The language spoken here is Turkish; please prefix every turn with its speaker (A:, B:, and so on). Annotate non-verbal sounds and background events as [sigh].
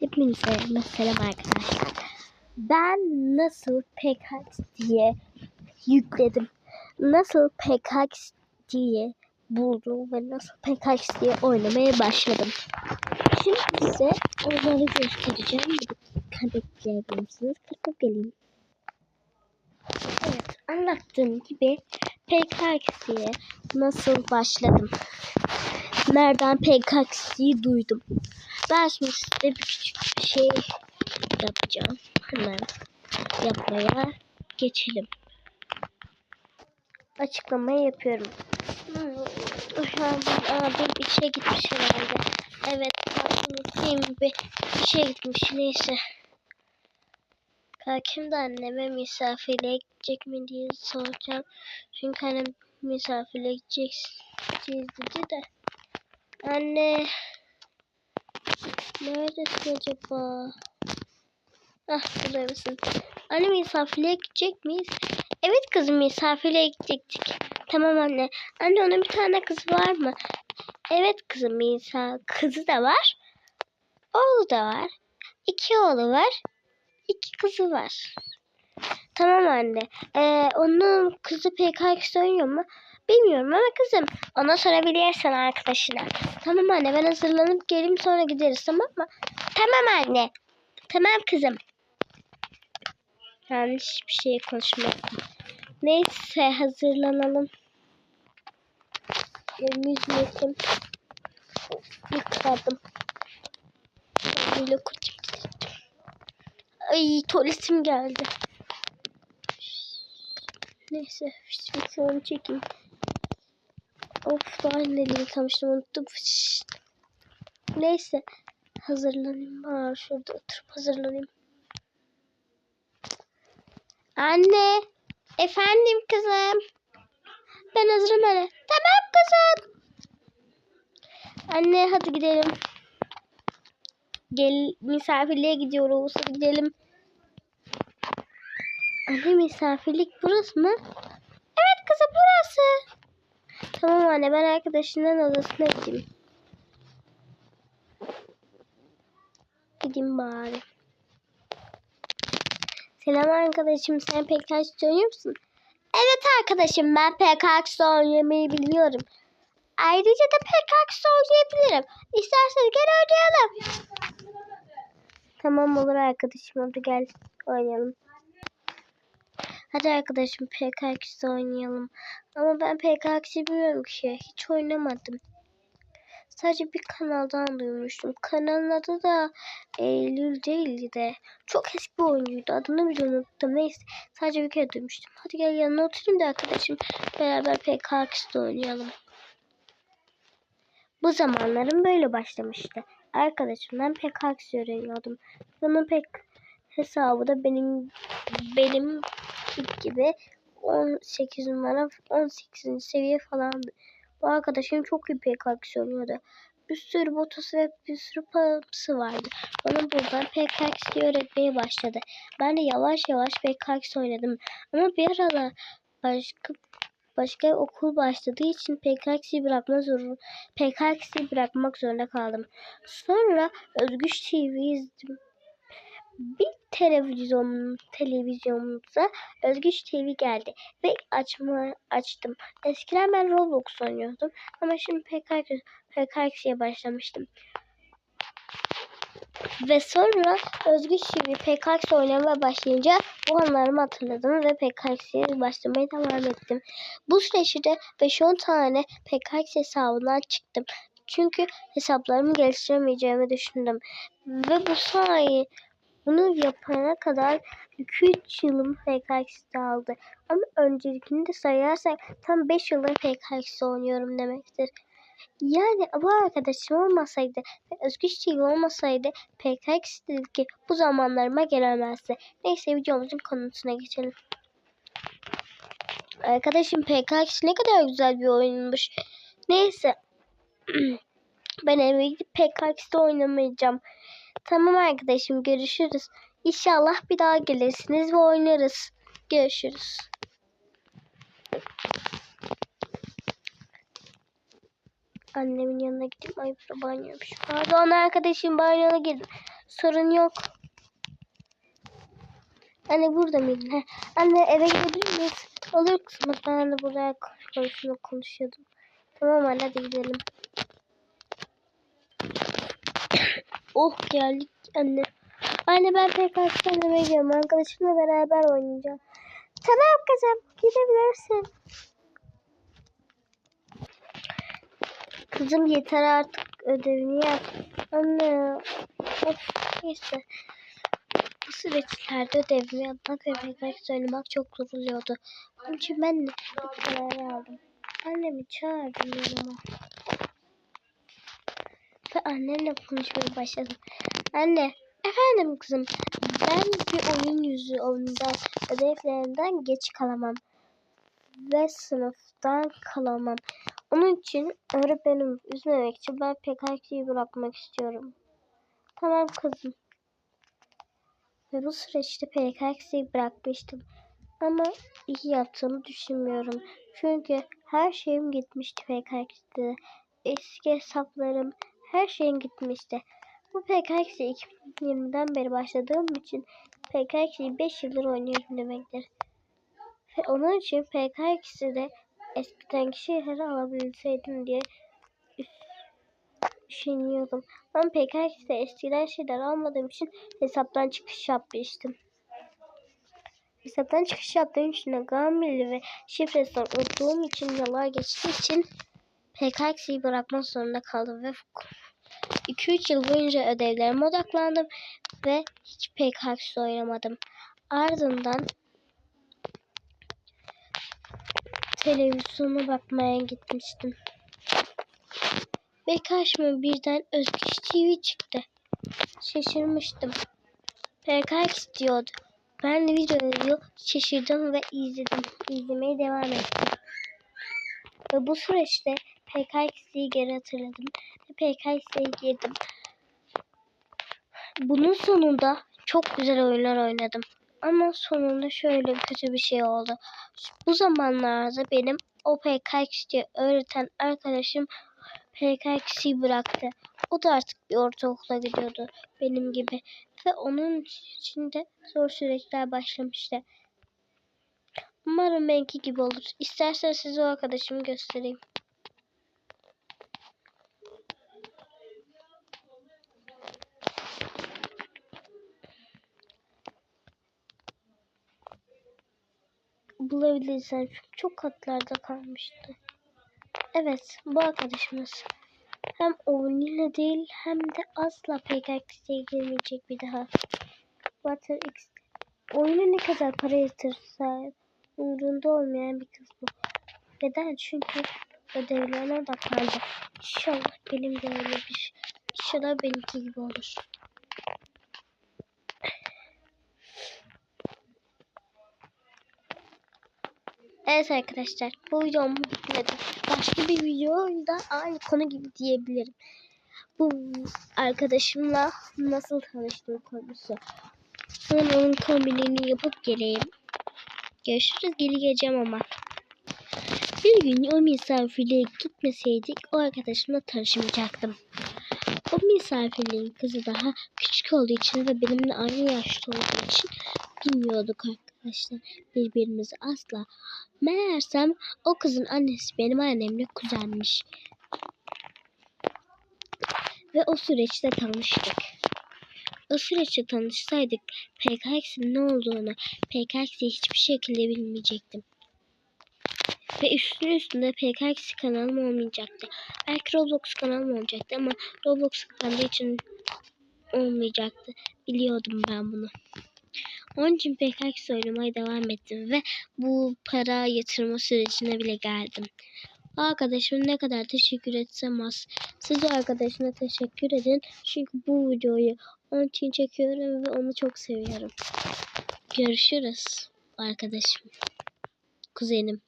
A: Hepinize mesela arkadaşlar. Ben nasıl PKX diye yükledim. Nasıl PKX diye buldum ve nasıl PKX diye oynamaya başladım. Şimdi size onları göstereceğim. Bekleyebilir misiniz? Kalkıp geleyim. Evet anlattığım gibi PKX'ye nasıl başladım. Nereden PKX'yi duydum. Ben şimdi size bir küçük bir şey yapacağım. Hemen yapmaya geçelim. Açıklamayı yapıyorum. Hmm, abim işe gitmiş herhalde. Evet ettiğim gibi işe gitmiş. Neyse. Hakim de anneme misafirliğe gidecek mi diye soracağım. Çünkü annem misafirliğe gideceğiz dedi de. Anne. Neredesin acaba? Ah burada mısın? Anne misafirliğe gidecek miyiz? Evet kızım misafirliğe gidecektik. Tamam anne. Anne onun bir tane kızı var mı? Evet kızım misafir kızı da var. Oğlu da var. İki oğlu var. İki kızı var. Tamam anne. Ee, onun kızı PKX oynuyor mu? Bilmiyorum ama kızım ona sorabilirsin arkadaşına. Tamam anne ben hazırlanıp geleyim sonra gideriz tamam mı? Tamam anne. Tamam kızım. Yanlış bir şey konuşmak. Neyse hazırlanalım. Yüzümü yıkayayım. Yıkadım. Böyle kutu Ay tuvaletim geldi. Neyse fişini çekeyim. Of daha neleri yıkamıştım unuttum. Fış. Neyse hazırlanayım. Aa, şurada oturup hazırlanayım. Anne. Efendim kızım. Ben hazırım hele. Tamam kızım. Anne hadi gidelim. Gel misafirliğe gidiyoruz. Hadi gidelim. Anne misafirlik burası mı? Evet kızım burası. Tamam anne ben arkadaşının odasına gideyim. Gideyim bari. Selam arkadaşım sen PKX oynuyor musun? Evet arkadaşım ben PKX oynamayı biliyorum. Ayrıca da PKX oynayabilirim. İsterseniz gel oynayalım. Tamam olur arkadaşım hadi gel oynayalım. Hadi arkadaşım PKX oynayalım. Ama ben PKX'i bilmiyorum ki. Hiç oynamadım. Sadece bir kanaldan duymuştum. Kanalın adı da Eylül değildi de. Çok eski bir oyuncuydu. Adını bile unuttum. Neyse. Sadece bir kere duymuştum. Hadi gel yanına oturayım da arkadaşım. Beraber PKX'de oynayalım. Bu zamanlarım böyle başlamıştı. Arkadaşımdan PKX öğreniyordum. Bunun pek hesabı da benim benim gibi 18 numara 18. seviye falandı. Bu arkadaşım çok iyi PKX oynuyordu. Bir sürü botusu ve bir sürü parası vardı. Bana buradan PKX öğretmeye başladı. Ben de yavaş yavaş PKX oynadım. Ama bir arada başka başka okul başladığı için PKX'i bırakmak zorunda PKX'i bırakmak zorunda kaldım. Sonra Özgüç TV izledim. Bir televizyon televizyonumuza Özgüç TV geldi ve açma açtım. Eskiden ben Roblox oynuyordum ama şimdi PKX PKX'ye başlamıştım. Ve sonra Özgüç TV PKX oynamaya başlayınca bu anlarımı hatırladım ve PKX'ye başlamaya devam ettim. Bu süreçte 5-10 tane PKX hesabından çıktım. Çünkü hesaplarımı geliştiremeyeceğimi düşündüm. Ve bu sayede bunu yapana kadar 2-3 yılım PKX'de aldı. Ama öncelikini de sayarsak tam 5 yıldır PKX'de oynuyorum demektir. Yani bu arkadaşım olmasaydı ve Özgüç TV olmasaydı PKX ki bu zamanlarıma gelemezdi. Neyse videomuzun konusuna geçelim. Arkadaşım PKX ne kadar güzel bir oyunmuş. Neyse. [clears throat] ben eve gidip PKX'de oynamayacağım. Tamam arkadaşım görüşürüz. İnşallah bir daha gelirsiniz ve oynarız. Görüşürüz. Annemin yanına gideyim. Ay burada banyoymuş. Pardon arkadaşım banyona girdim. Sorun yok. Anne burada mıydın? Anne eve gidebilir miyiz? Olur kızım. Ben de buraya konuşma konuşuyordum. Tamam anne hadi gidelim. Oh geldik anne. Anne ben PKK eve gidiyorum. Arkadaşımla beraber oynayacağım. Tamam kızım gidebilirsin. Kızım yeter artık ödevini yap. Anne. Of neyse. Bu süreçlerde ödevimi yapmak ve PKK söylemek çok zor oluyordu. Onun için ben de bir karar aldım. Annemi çağırdım yanıma. Annemle konuşmaya başladım. Anne, efendim kızım. Ben bir oyun yüzü ondan ödevlerinden geç kalamam. Ve sınıftan kalamam. Onun için öğretmenim üzmemek için ben PKK'yı bırakmak istiyorum. Tamam kızım. Ve bu süreçte PKK'yı bırakmıştım. Ama iyi yaptığımı düşünmüyorum. Çünkü her şeyim gitmişti PKX'de. Eski hesaplarım, her şeyim gitmişti. Bu PKX'e 2020'den beri başladığım için PKX'i 5 yıldır oynuyorum demektir. Ve onun için PKX'i de eskiden şeyleri alabilseydim diye düşünüyordum. Ama PKX'de eskiden şeyler almadığım için hesaptan çıkış yapmıştım. Hesaptan çıkış yaptığım için de Gambili ve şifresini unuttuğum için yıllar geçtiği için PKX'yi bırakmak zorunda kaldım ve 2-3 yıl boyunca ödevlerime odaklandım ve hiç PKX oynamadım. Ardından televizyona bakmaya gitmiştim. Ve karşıma birden Özgüç TV çıktı. Şaşırmıştım. PKX diyordu. Ben de videoyu şaşırdım ve izledim. İzlemeye devam ettim. Ve bu süreçte PKX'yi geri hatırladım. Ve PKX'ye girdim. Bunun sonunda çok güzel oyunlar oynadım. Ama sonunda şöyle kötü bir şey oldu. Bu zamanlarda benim o PKX'yi öğreten arkadaşım PKX'yi bıraktı. O da artık bir ortaokula gidiyordu benim gibi. Ve onun için de zor süreçler başlamıştı. Umarım benimki gibi olur. İstersen size o arkadaşımı göstereyim. Bulabilirsen çünkü çok katlarda kalmıştı. Evet bu arkadaşımız. Hem oyunuyla değil hem de asla PKX'ye girmeyecek bir daha. Water X. Oyuna ne kadar para yatırsa umurunda olmayan bir kız bu. Neden? Çünkü ödevlerine odaklandı. İnşallah benim de öyle bir İnşallah benimki gibi olur. Evet arkadaşlar bu videom bitmedi. Başka bir videoda aynı konu gibi diyebilirim. Bu arkadaşımla nasıl tanıştığım konusu. Sonra onun kombinini yapıp geleyim. Görüşürüz geri geleceğim ama. Bir gün o misafirliğe gitmeseydik o arkadaşımla tanışmayacaktım. O misafirliğin kızı daha küçük olduğu için ve benimle aynı yaşta olduğu için bilmiyorduk arkadaşlar birbirimizi asla. Meğersem o kızın annesi benim annemle kuzenmiş. Ve o süreçte tanıştık. O süreçte tanışsaydık PKX'in ne olduğunu PKX'i hiçbir şekilde bilmeyecektim. Ve üstüne üstünde PKX kanalım olmayacaktı. Belki Roblox kanalım olacaktı ama Roblox kanalı için olmayacaktı. Biliyordum ben bunu. Onun için PKX oynamaya devam ettim ve bu para yatırma sürecine bile geldim. O arkadaşıma ne kadar teşekkür etsem az. Siz o arkadaşına teşekkür edin. Çünkü bu videoyu onun için çekiyorum ve onu çok seviyorum. Görüşürüz arkadaşım. Kuzenim.